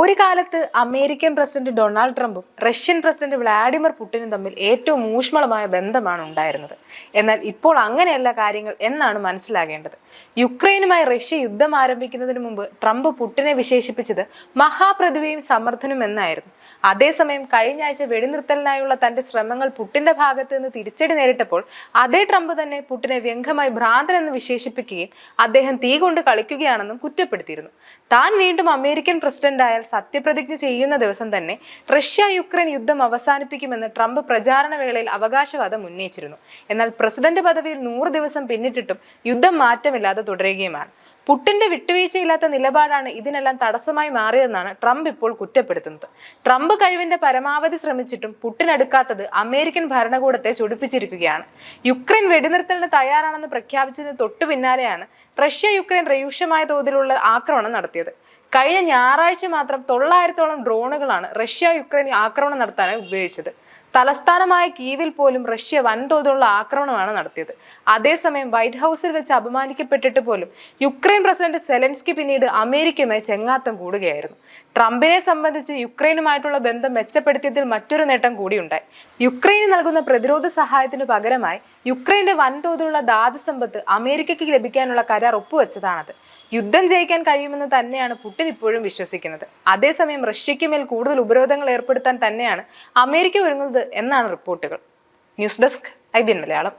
ഒരു കാലത്ത് American president Donald ട്രംപും റഷ്യൻ പ്രസിഡന്റ് വ്ളാഡിമിർ പുടിനും തമ്മിൽ ഏറ്റവും ഊഷ്മളമായ ബന്ധമാണ് ഉണ്ടായിരുന്നത്. എന്നാൽ ഇപ്പോൾ അങ്ങനെയല്ല കാര്യങ്ങൾ എന്നാണ് മനസ്സിലാകേണ്ടത്. യുക്രൈനുമായി റഷ്യ യുദ്ധം ആരംഭിക്കുന്നതിന് മുമ്പ് ട്രംപ് പുടിനെ വിശേഷിപ്പിച്ചത് മഹാപ്രതിഭയും സമർത്ഥനും എന്നായിരുന്നു. അതേസമയം കഴിഞ്ഞ ആഴ്ച വെടിനിർത്തലിനായുള്ള തന്റെ ശ്രമങ്ങൾ പുട്ടിന്റെ ഭാഗത്ത് നിന്ന് തിരിച്ചടി നേരിട്ടപ്പോൾ അതേ ട്രംപ് തന്നെ പുട്ടിനെ വ്യംഗമായി ഭ്രാന്തൻ എന്ന് വിശേഷിപ്പിക്കുകയും അദ്ദേഹം തീ കൊണ്ട് കളിക്കുകയാണെന്നും കുറ്റപ്പെടുത്തിയിരുന്നു. താൻ വീണ്ടും അമേരിക്കൻ പ്രസിഡന്റായാൽ സത്യപ്രതിജ്ഞ ചെയ്യുന്ന ദിവസം തന്നെ റഷ്യ യുക്രൈൻ യുദ്ധം അവസാനിപ്പിക്കുമെന്ന് ട്രംപ് പ്രചാരണ വേളയിൽ അവകാശവാദം ഉന്നയിച്ചിരുന്നു. എന്നാൽ പ്രസിഡന്റ് പദവിയിൽ നൂറ് ദിവസം പിന്നിട്ടിട്ടും യുദ്ധം മാറ്റമില്ലാതെ തുടരുകയുമാണ്. പുട്ടിന്റെ വിട്ടുവീഴ്ചയില്ലാത്ത നിലപാടാണ് ഇതിനെല്ലാം തടസ്സമായി മാറിയതെന്നാണ് ട്രംപ് ഇപ്പോൾ കുറ്റപ്പെടുത്തുന്നത്. ട്രംപ് കഴിവിന്റെ പരമാവധി ശ്രമിച്ചിട്ടും പുട്ടിനടുക്കാത്തത് അമേരിക്കൻ ഭരണകൂടത്തെ ചൊടിപ്പിച്ചിരിക്കുകയാണ്. യുക്രൈൻ വെടിനിർത്തലിന് തയ്യാറാണെന്ന് പ്രഖ്യാപിച്ചതിന് തൊട്ടു പിന്നാലെയാണ് റഷ്യ യുക്രൈൻ രൂക്ഷമായ തോതിലുള്ള ആക്രമണം നടത്തിയത്. കഴിഞ്ഞ ഞായറാഴ്ച മാത്രം തൊള്ളായിരത്തോളം ഡ്രോണുകളാണ് റഷ്യ യുക്രൈൻ ആക്രമണം നടത്താനായി ഉപയോഗിച്ചത്. തലസ്ഥാനമായ കീവിൽ പോലും റഷ്യ വൻതോതിലുള്ള ആക്രമണമാണ് നടത്തിയത്. അതേസമയം വൈറ്റ് ഹൗസിൽ വെച്ച് അപമാനിക്കപ്പെട്ടിട്ട് പോലും യുക്രൈൻ പ്രസിഡന്റ് സെലൻസ്കി പിന്നീട് അമേരിക്കയുമായി ചെങ്ങാത്തം കൂടുകയായിരുന്നു. ട്രംപിനെ സംബന്ധിച്ച് യുക്രൈനുമായിട്ടുള്ള ബന്ധം മെച്ചപ്പെടുത്തിയതിൽ മറ്റൊരു നേട്ടം കൂടിയുണ്ടായി യുക്രൈന് നൽകുന്ന പ്രതിരോധ സഹായത്തിന് പകരമായി യുക്രൈന്റെ വൻതോതിലുള്ള ധാതു സമ്പത്ത് അമേരിക്കയ്ക്ക് ലഭിക്കാനുള്ള കരാർ ഒപ്പുവെച്ചതാണത്. യുദ്ധം ജയിക്കാൻ കഴിയുമെന്ന് തന്നെയാണ് പുട്ടിൻ ഇപ്പോഴും വിശ്വസിക്കുന്നത്. അതേസമയം റഷ്യയ്ക്ക് മേൽ കൂടുതൽ ഉപരോധങ്ങൾ ഏർപ്പെടുത്താൻ തന്നെയാണ് അമേരിക്ക ഒരുങ്ങുന്നത് എന്നാണ് റിപ്പോർട്ടുകൾ. News desk I B N Malayalam.